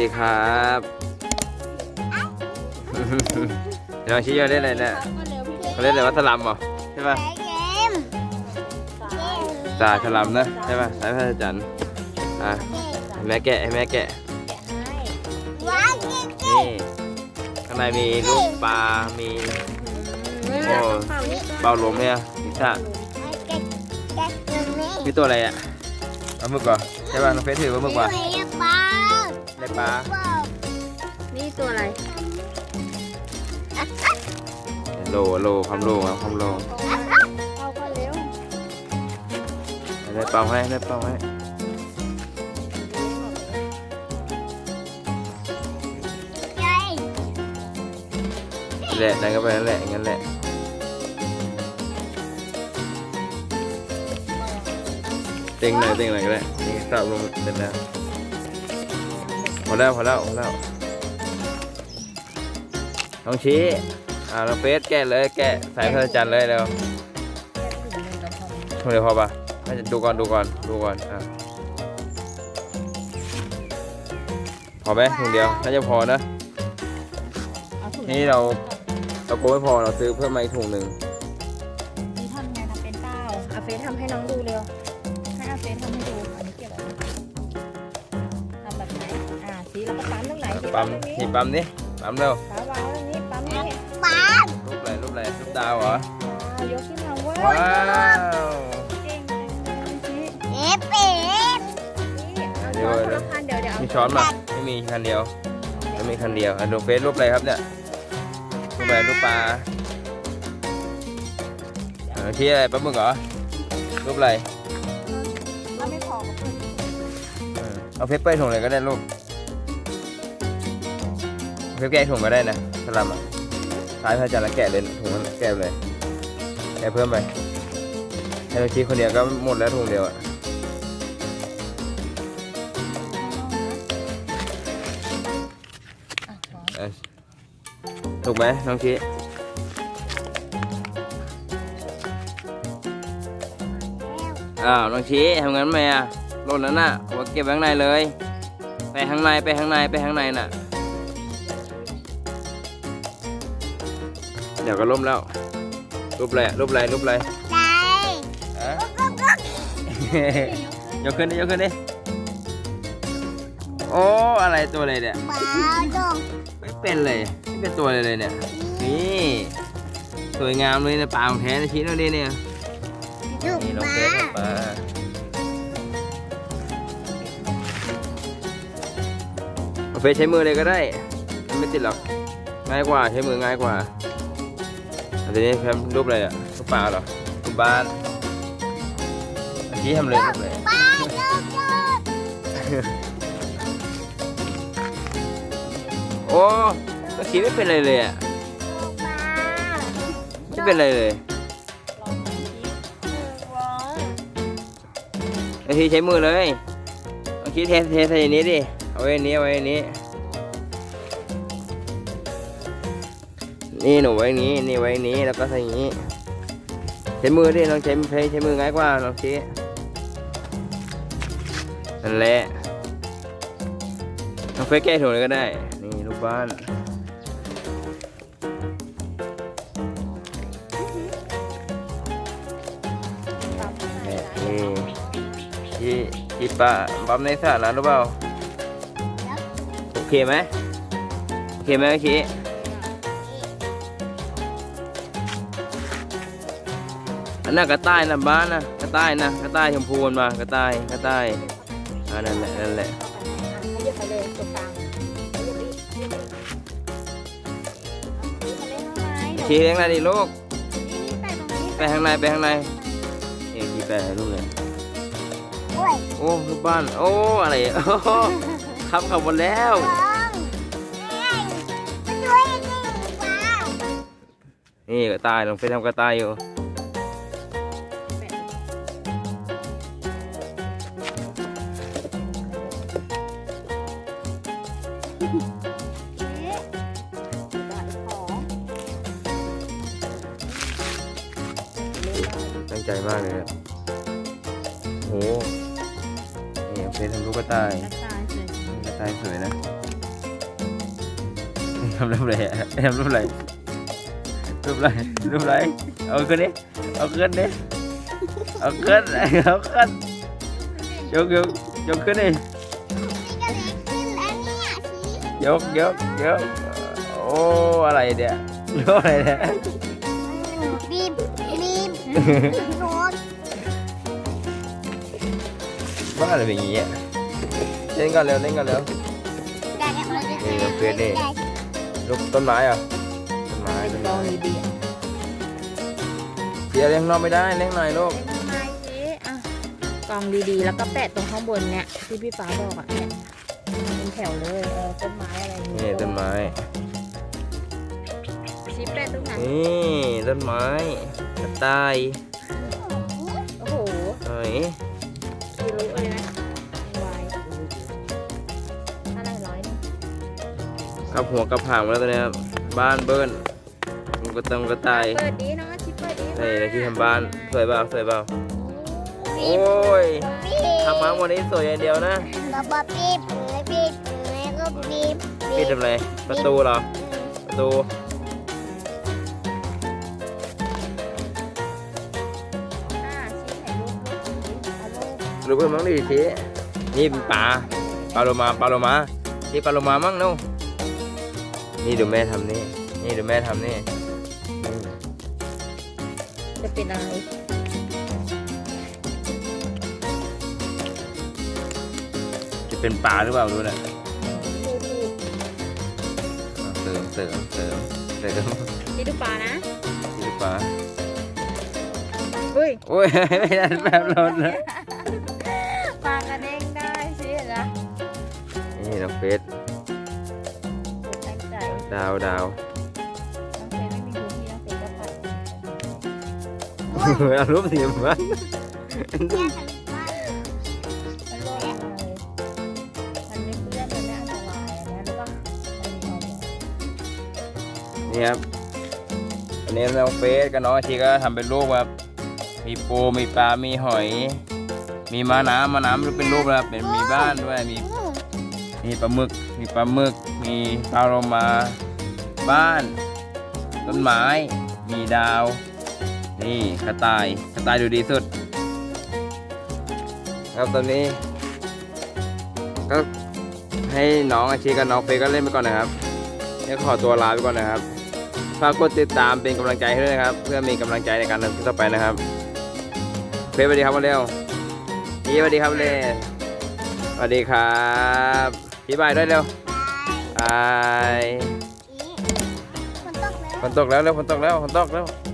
ดีครับน้องชี้ยเล่นอะไรเนี่ยเขาเล่นอะไรวัดสลัมเหรอใช่ป่ะเกมตาสลัมนะใช่ป่ะสายพระจันทร์อะให้แม่แกะให้แม่แกะว้าวเกมนี่ข้างในมีลูกปลา มีโอ้เป่าลมเนี่ยพิซซ่าเกมเกมตรงนี้มีตัวอะไรอะปลาหมึกเหรอใช่ป่ะน้องเฟซถือปลาหมึกว่ะไม่ได้ ปลาได้ปลานี่ตัวอะไรโลโลความโลครับความโลเอาก็เร็วได้เป่าให้ได้เป่าให้ใหญ่แหละดันก็ไปนั่นแหละอย่างนั้นแหละเต็งหน่อยเต็งหน่อยก็ได้นี่ตับลงเสร็จแล้ว พอแล้วพอแล้วพอแล้วน้องชี้อ่าน้องเฟสแกะเลยแกะสายพระจันทร์เลยเร็วเดี๋ยวพอปะให้ดูก่อนดูก่อนดูก่อนอะพอไหมถุงเดียวน่าจะพอนะ เอาถุงนี่เราเราโกลัวไม่พอเราซื้อเพิ่มมาอีกถุงหนึ่งนี่ทำไงทำเป็นเป้าอาเฟซทำให้น้องดูเร็ว ให้อาเฟซทำให้ดู ปั๊มตรงไหนชี้ปั๊มตรงนี้นี่ปั๊มนี่ปั๊มเร็วปั๊มวางตรงนี้ปั๊มนี่ปลารูปอะไรรูปอะไรรูปดาวเหรออ่ายกขึ้นมาเว้ยว้าวเก่งจังเลยชี้เอฟเอฟนี่เอาช้อนคนละพันเดี๋ยวเดี๋ยวเอามีช้อนมาไม่มีคันเดียวไม่มีคันเดียวอะดูเฟซรูปอะไรครับเนี่ยรูปอะไรรูปปลาเออที่อะไรปลาหมึกเหรอรูปอะไรเอาไม่พอก็เพิ่มเออเอาเฟซเป้ยถุงเลยก็ได้ลูก เฟซแกะถุงก็ได้นะสลัมอะสายพระจันทร์แล้วแกะเลยถุงนั้นแกะเลยแกะเพิ่มไปให้เราชี้คนเดียวก็หมดแล้วถุงเดียวอะถูกไหมน้องชีอ้าวน้องชี้ทำงั้นไหมอะหล่นแล้วน่ะเอาเก็บไว้ข้างในเลย ไปข้างในไปข้างในไปข้างในน่ะ เดี๋ยวก็ล่มแล้วรูปอะไรรูปอะไรรูปอะไรใจฮะก็ก็ยกขึ้นดิยกขึ้นดิโอ้อะไรตัวอะไรเนี่ยปลาดงไม่เป็นเลยไม่เป็นตัวอะไรเลยเนี่ยนี่สวยงามเลยนะปลาของแท้นะชี้เราดิเนี่ยลูกนี่น้องปเฟลาสปลาเอาเฟสใช้มือเลยก็ได้มันไม่ติดหรอกง่ายกว่าใช้มือง่ายกว่า อันนี้แพมรูปอะไรอะรูปปลาเหรอรูปบ้านอันนี้ทำเลยรูปอะไรปลาลูกลูกโอ้เมื่อกี้ไม่เป็นอะไรเลยอะปลาไม่เป็นอะไรเลยลองไหมชี้ว้าวบางทีใช้มือเลยบางทีเทเทใส่อันนี้ดิเอาไว้อันนี้เอาไว้อัน นี่หนูไว้นี้นี่ไว้นี้แล้วก็ใส่อย่างนี้ใช้มือดิลองใช้ใช้ใช้มือง่ายกว่าลองชี้นั่นแหละลองเฟซแก้ถุงเลยก็ได้ นี่ลูกบ้านปั๊มข้างในนี่นะนี่ที่ที่ปลาปั๊มในสระนะรู้เปล่า โอเคไหมโอเคไหมโอเค อันนั้นกระต่ายนะบ้านนะกระต่ายนะกระต่ายชมพูมันมากระต่ายกระต่ายอันนั่นแหละนั่นแหละขยับไปเลยตรงกลางขยับอีกขยับอีกเอาชี้มาเล่นข้างในชี้ข้างในดิลูกนี่นี่แต่ตรงนี้ไปข้างในไปข้างในนี่ชี้ไปให้ลูกเลยโอ้ยโอ้ลูกบ้านโอ้อะไรโอ้โหคำขับหมดแล้วลองเอ้ยมาช่วยดิปลานี่กระต่ายลองไปทำกระต่ายอยู่ ใจมากเลยอะโอ้โหนี่เอาไปทำลูกกระต่ายกระต่ายสวยกระต่ายสวยนะทำรูปอะไรอะทำรูปอะไรรูปอะไรรูปอะไรเอาขึ้นดิเอาขึ้นดิเอาขึ้นเอาขึ้นยกยกยกขึ้นดินี่ยกยกยกโอ้อะไรเนี่ยยกอะไรเนี่ย บีบ บีบโน้ตบ้าอะไรเป็นอย่างเงี้ยเล่นกันเร็วเล่นกันเร็วได้แล้วเราจะนี่เราเปลี่ยนนี่ลูกต้นไม้เหรอะต้นไม้เป็ต้นนกอไม้งดีๆอะเสียเลี้ยงนอกไม่ได้เลี้ยงหน่อยลูกเล็กไม้สิอะกองดีๆ แล้วก็แปะตรงข้างบนเนี่ยที่พี่ฟ้าบอกอะเนี่ยเป็นแถวเลยเออต้นไม้อะไรอย่างนี่เงี้ยต้นไม้ชี้แปะตรงไหนนี่ต้นไม้ กระต่ายโอ้โหเฮ้ยกี่รู้เลยนะวายอะไรร้อยหนึงกับหัวกับหางมาแล้วตอนนี้ครับบ้านเบิ้ลมันก็ต้องกระต่ายเปิดดีน้องอาชิเปิดดีนี่ในที่ทำบ้านสวยเปล่าสวยเปล่าบีโอบ้ยบีบทำมาวันนี้สวยอย่างเดียวนะแล้วก็บีบแล้วบีบแล้วก็บีบปิดทำอะไรประตูเหรอประตู รูปรู้เพิ่มมั้งดิทีนี่เป็นปลาปลาโลมาปลาโลมาที่ปลาโลมามั้งนู่นนี่ดูแม่ทำนี่นี่ดูแม่ทำนี่อืมจะเป็นอะไรจะเป็นปลาหรือเปล่าดูนะดูดูเสริมเสริมเสริมเสริมนี่ดูปลานะนี่ปลาเฮ้ยโอ้ยไม่ได้แบบรถนะป นี่น้องเฟสตั้งใจดาวดาวน้องเฟยไม่มีพื้นที่น้องเฟยก็ปัดเอารูปสีมามันโลดเลยมันไม่เพื่อนมันไม่อันตรายอันนี้หรือเปล่ามันมีออกนี่ครับอันนี้น้องเฟสกับน้องอาชีก็ทำเป็นรูปครับ มีปูมีปลา มีหอย มีม้าน้ำม้าน้ำเป็นรูปนะครับเป็นมีบ้านด้วย มี มีปลาหมึก มีปลาหมึก มีปลาโลมา บ้าน ต้นไม้ มีดาว นี่กระต่ายกระต่ายดูดีสุด ครับตอนนี้ ก็ให้น้องอาชีกับน้องเฟยก็เล่นไปก่อนนะครับเดี๋ยวขอตัวลาไปก่อนนะครับฝากกดติดตามเป็นกำลังใจให้ด้วยนะครับ เพื่อมีกำลังใจในการทำคลิปต่อไปนะครับ เฟยสวัสดีครับวันเร็วพี่สวัสดีครับเล่สวัสดีครับ พี่บายด้วยเร็วบายคนตกแล้วฝนตกแล้วเร็วฝนตกแล้วฝนตกแล้วฝ